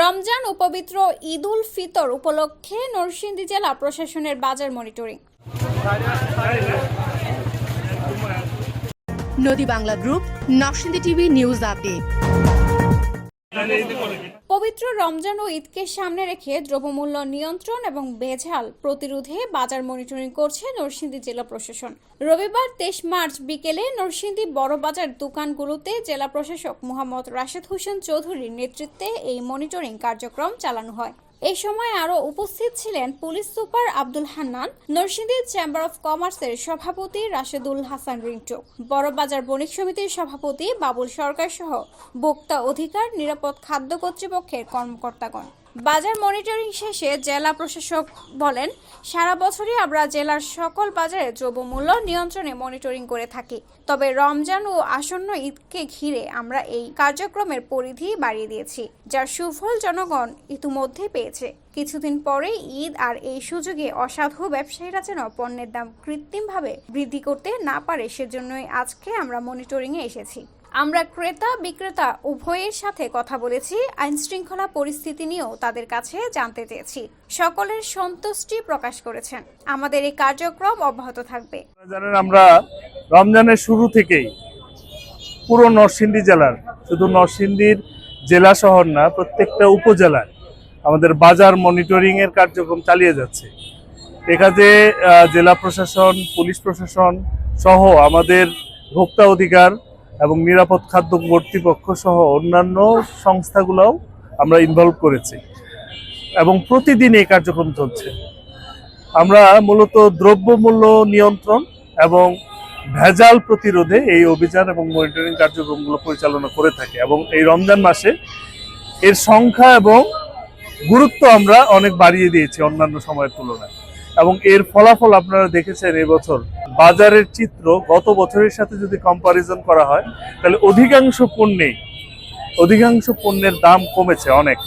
রমজান ও পবিত্র ঈদ উল ফিতর উপলক্ষে নরসিংদী জেলা প্রশাসনের বাজার মনিটরিং। নদী Bangla group, Narsingdi TV news update. পবিত্র রমজান ও ঈদকে সামনে রেখে দ্রব্যমূল্য নিয়ন্ত্রণ এবং বেঝাল প্রতিরোধে বাজার মনিটরিং করছে নরসিংদী জেলা প্রশাসন। রবিবার তেইশ মার্চ বিকেলে নরসিংদী বড় বাজার দোকানগুলোতে জেলা প্রশাসক মোহাম্মদ রাশেদ হোসেন চৌধুরীর নেতৃত্বে এই মনিটরিং কার্যক্রম চালানো হয়। এই সময় আরও উপস্থিত ছিলেন police super Abdul Hannan Narsingdi chamber of কমার্সের সভাপতি রাশেদুল হাসান রিন্টু বড়বাজার বণিক সমিতির সভাপতি বাবুল সরকার সহ বক্তা অধিকার, নিরাপদ খাদ্য কর্তৃপক্ষের কর্মকর্তাগণ। বাজার মনিটরিং শেষে জেলা প্রশাসক বলেন, সারা বছরই আমরা জেলার সকল বাজারে দ্রব্যমূল্য নিয়ন্ত্রণে মনিটরিং করে থাকি। তবে রমজান ও আসন্ন ঈদকে ঘিরে আমরা এই কার্যক্রমের পরিধি বাড়িয়ে দিয়েছি, যার সুফল জনগণ ইতিমধ্যে পেয়েছে। কিছুদিন পরেই ঈদ আর এই সুযোগে অসাধু ব্যবসায়ীরা যেন পণ্যের দাম কৃত্রিমভাবে বৃদ্ধি করতে না পারে, সেজন্যই আজকে আমরা মনিটরিংয়ে এসেছি। আমরা ক্রেতা বিক্রেতা উভয়ের সাথে কথা বলেছি আইন শৃঙ্খলা পরিস্থিতি নিয়েও তাদের কাছে জানতে চেয়েছি। সকলের সন্তুষ্টি প্রকাশ করেছেন। আমাদের এই কার্যক্রম অব্যাহত থাকবে। আমরা রমজানের শুরু থেকেই পুরো নরসিংদী জেলার শুধু নরসিংদীর জেলা শহর না প্রত্যেকটা উপজেলায় আমাদের বাজার মনিটরিং এর কার্যক্রম চালিয়ে যাচ্ছে। আহ, জেলা প্রশাসন পুলিশ প্রশাসন সহ আমাদের ভোক্তা অধিকার এবং নিরাপদ খাদ্য কর্তৃপক্ষ সহ অন্যান্য সংস্থাগুলোও আমরা ইনভলভ করেছি। এবং প্রতিদিন এই কার্যক্রম চলছে। আমরা মূলত দ্রব্যমূল্য নিয়ন্ত্রণ এবং ভেজাল প্রতিরোধে এই অভিযান এবং মনিটরিং কার্যক্রমগুলো পরিচালনা করে থাকি এবং এই রমজান মাসে এর সংখ্যা এবং গুরুত্ব আমরা অনেক বাড়িয়ে দিয়েছি অন্যান্য সময়ের তুলনায়। এবং এর ফলাফল আপনারা দেখেছেন এবছর বাজারের চিত্র গত বছরের সাথে যদি কম্পারিজন করা হয়, তাহলে অধিকাংশ পণ্যেই, অধিকাংশ পণ্যের দাম কমেছে অনেক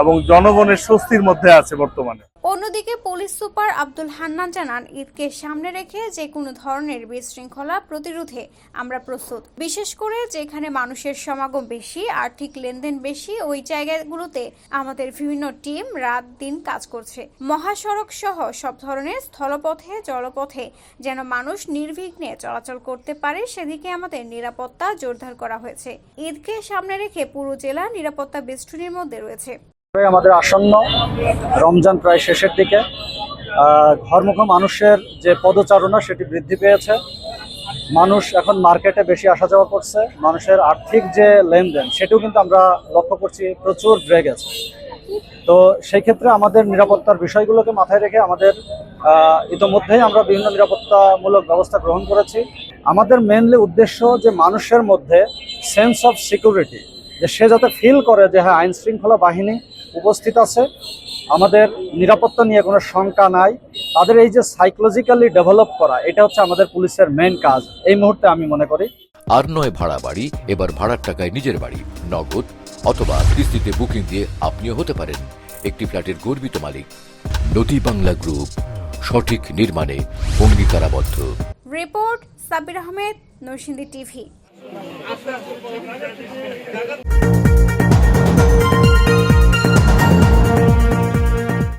এবং জনগণের স্বস্তির মধ্যে আছে বর্তমানে। অন্যদিকে পুলিশ সুপার আব্দুল হান্নান জানান, ঈদকে সামনে রেখে যে কোনো ধরনের বিশৃঙ্খলা প্রতিরোধে আমরা প্রস্তুত। বিশেষ করে যেখানে মানুষের সমাগম বেশি, আর্থিক লেনদেন বেশি, ওই জায়গাগুলোতে আমাদের বিভিন্ন টিম রাত দিন কাজ করছে। মহাসড়ক সহ সব ধরনের স্থলপথে, জলপথে যেন মানুষ নির্বিঘ্নে চলাচল করতে পারে, সেদিকে আমাদের নিরাপত্তা জোরদার করা হয়েছে। ঈদকে সামনে রেখে পুরো জেলা নিরাপত্তা বেষ্টনীর মধ্যে রয়েছে। আমাদের আসন্ন রমজান প্রায় শেষের দিকে। ঘরমুখো মানুষের যে পদচারণা সেটি বৃদ্ধি পেয়েছে। মানুষ এখন মার্কেটে বেশি আসা যাওয়া করছে। মানুষের আর্থিক যে লেনদেন সেটিও কিন্তু আমরা লক্ষ্য করছি প্রচুর বেড়ে গেছে। তো সেই ক্ষেত্রে আমাদের নিরাপত্তার বিষয়গুলোকে মাথায় রেখে আমাদের ইতোমধ্যেই আমরা বিভিন্ন নিরাপত্তামূলক ব্যবস্থা গ্রহণ করেছি। আমাদের মেনলি উদ্দেশ্য যে মানুষের মধ্যে সেন্স অফ সিকিউরিটি যে সে যাতে ফিল করে যে হ্যাঁ আইন শৃঙ্খলা বাহিনী উপস্থিত আছে। আমাদের নিরাপত্তা নিয়ে কোনো শঙ্কা নাই। তাদের এই যে সাইকোলজিক্যালি ডেভেলপ করা এটা হচ্ছে আমাদের পুলিশের মেন কাজ। এই মুহূর্তে আমি মনে করি আর নয় ভাড়া বাড়ি এবার ভাড়ার টাকায় নিজের বাড়ি নগদ অথবা কিস্তিতে বুকিং দিয়ে আপনিও হতে পারেন। একটি ফ্ল্যাটের গর্বিত মালিক নদী বাংলা গ্রুপ সঠিক নির্মাণে অঙ্গীকারাবদ্ধ। Report Sabir Ahmed Narsingdi TV.